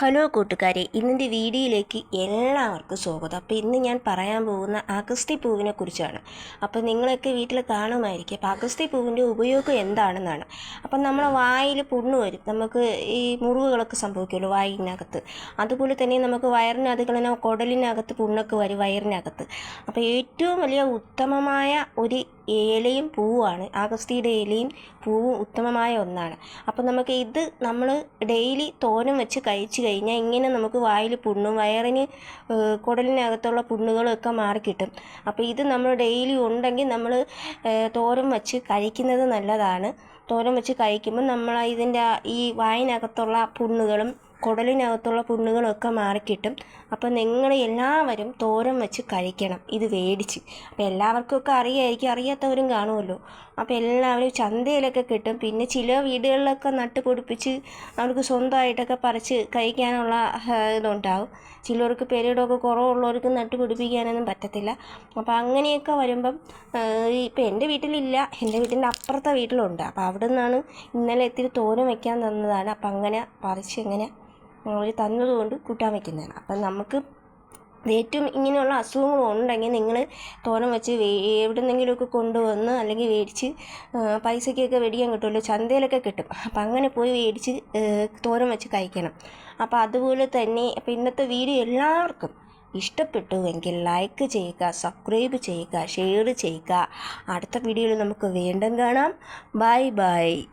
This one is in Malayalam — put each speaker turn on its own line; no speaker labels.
ഹലോ കൂട്ടുകാരെ ഇന്നത്തെ വീഡിയോയിലേക്ക് എല്ലാവർക്കും സ്വാഗതം. അപ്പോൾ ഇന്ന് ഞാൻ പറയാൻ പോകുന്ന അഗസ്തി പൂവിനെ കുറിച്ചാണ്. അപ്പോൾ നിങ്ങളൊക്കെ വീട്ടിൽ കാണുമായിരിക്കും. അപ്പോൾ അഗസ്തി പൂവിന്റെ ഉപയോഗം എന്താണെന്നാണ്. അപ്പം നമ്മളെ വായിൽ പുണ്ണ് വരും. നമുക്ക് ഈ മുറിവുകളൊക്കെ സംഭവിക്കുമല്ലോ വായിനകത്ത്. അതുപോലെ തന്നെ നമുക്ക് വയറിനകത്ത് കളഞ്ഞ കുടലിനകത്ത് പുണ്ണൊക്കെ വരും വയറിനകത്ത്. അപ്പോൾ ഏറ്റവും വലിയ ഉത്തമമായ ഒരു ഇലയും പൂവാണ് ആഗസ്തിയുടെ ഇലയും പൂവും ഉത്തമമായ ഒന്നാണ്. അപ്പോൾ നമുക്ക് ഇത് നമ്മൾ ഡെയിലി തോരൻ വെച്ച് കഴിച്ചു കഴിഞ്ഞാൽ ഇങ്ങനെ നമുക്ക് വായിൽ പുണ്ണും വയറിന് കുടലിനകത്തുള്ള പുണ്ണുകളൊക്കെ മാറിക്കിട്ടും അപ്പോൾ ഇത് നമ്മൾ ഡെയിലി ഉണ്ടെങ്കിൽ നമ്മൾ തോരൻ വെച്ച് കഴിക്കുന്നത് നല്ലതാണ്. തോരം വെച്ച് കഴിക്കുമ്പോൾ നമ്മൾ ഇതിന്റെ ഈ വായിനകത്തുള്ള പുണ്ണുകളും കുടലിനകത്തുള്ള പുണ്ണുകളൊക്കെ മാറിക്കിട്ടും. അപ്പോൾ നിങ്ങൾ എല്ലാവരും തോരൻ വെച്ച് കഴിക്കണം. ഇത് വേടിച്ച്. അപ്പോൾ എല്ലാവർക്കും ഒക്കെ അറിയായിരിക്കും. അറിയാത്തവരും കാണുമല്ലോ. അപ്പോൾ എല്ലാവരും ചന്തയിലൊക്കെ കിട്ടും. പിന്നെ ചില വീടുകളിലൊക്കെ നട്ട് പൊടിപ്പിച്ച് അവർക്ക് സ്വന്തമായിട്ടൊക്കെ പറിച്ച് കഴിക്കാനുള്ള ഇതുണ്ടാവും. ചിലർക്ക് പെരീഡൊക്കെ കുറവുള്ളവർക്ക് നട്ട് പിടിപ്പിക്കാനൊന്നും പറ്റത്തില്ല. അപ്പോൾ അങ്ങനെയൊക്കെ വരുമ്പം ഇപ്പം എന്റെ വീട്ടിലില്ല. എന്റെ വീട്ടിന്റെ അപ്പുറത്തെ വീട്ടിലുണ്ട്. അപ്പോൾ അവിടെ നിന്നാണ് ഇന്നലെ ഇത്തിരി തോരം വയ്ക്കാൻ തന്നതാണ്. അപ്പം അങ്ങനെ പറിച്ച് ഇങ്ങനെ അവർ തന്നതുകൊണ്ട് കൂട്ടാൻ വെക്കുന്നതാണ്. അപ്പം നമുക്ക് ഏറ്റവും ഇങ്ങനെയുള്ള അസുഖങ്ങൾ ഉണ്ടെങ്കിൽ നിങ്ങൾ തോരൻ വെച്ച് എവിടെ എവിടെന്നെങ്കിലുമൊക്കെ കൊണ്ടുവന്ന് അല്ലെങ്കിൽ മേടിച്ച് പൈസയ്ക്കൊക്കെ മേടിക്കാൻ കിട്ടുമല്ലോ ചന്തയിലൊക്കെ കിട്ടും. അപ്പം അങ്ങനെ പോയി മേടിച്ച് തോരം തോരൻ വെച്ച് കഴിക്കണം. അപ്പോൾ അതുപോലെ തന്നെ അപ്പോൾ ഇന്നത്തെ വീഡിയോ എല്ലാവർക്കും ഇഷ്ടപ്പെട്ടുവെങ്കിൽ ലൈക്ക് ചെയ്യുക സബ്സ്ക്രൈബ് ചെയ്യുക ഷെയർ ചെയ്യുക. അടുത്ത വീഡിയോയിൽ നമുക്ക് വീണ്ടും കാണാം. Bye bye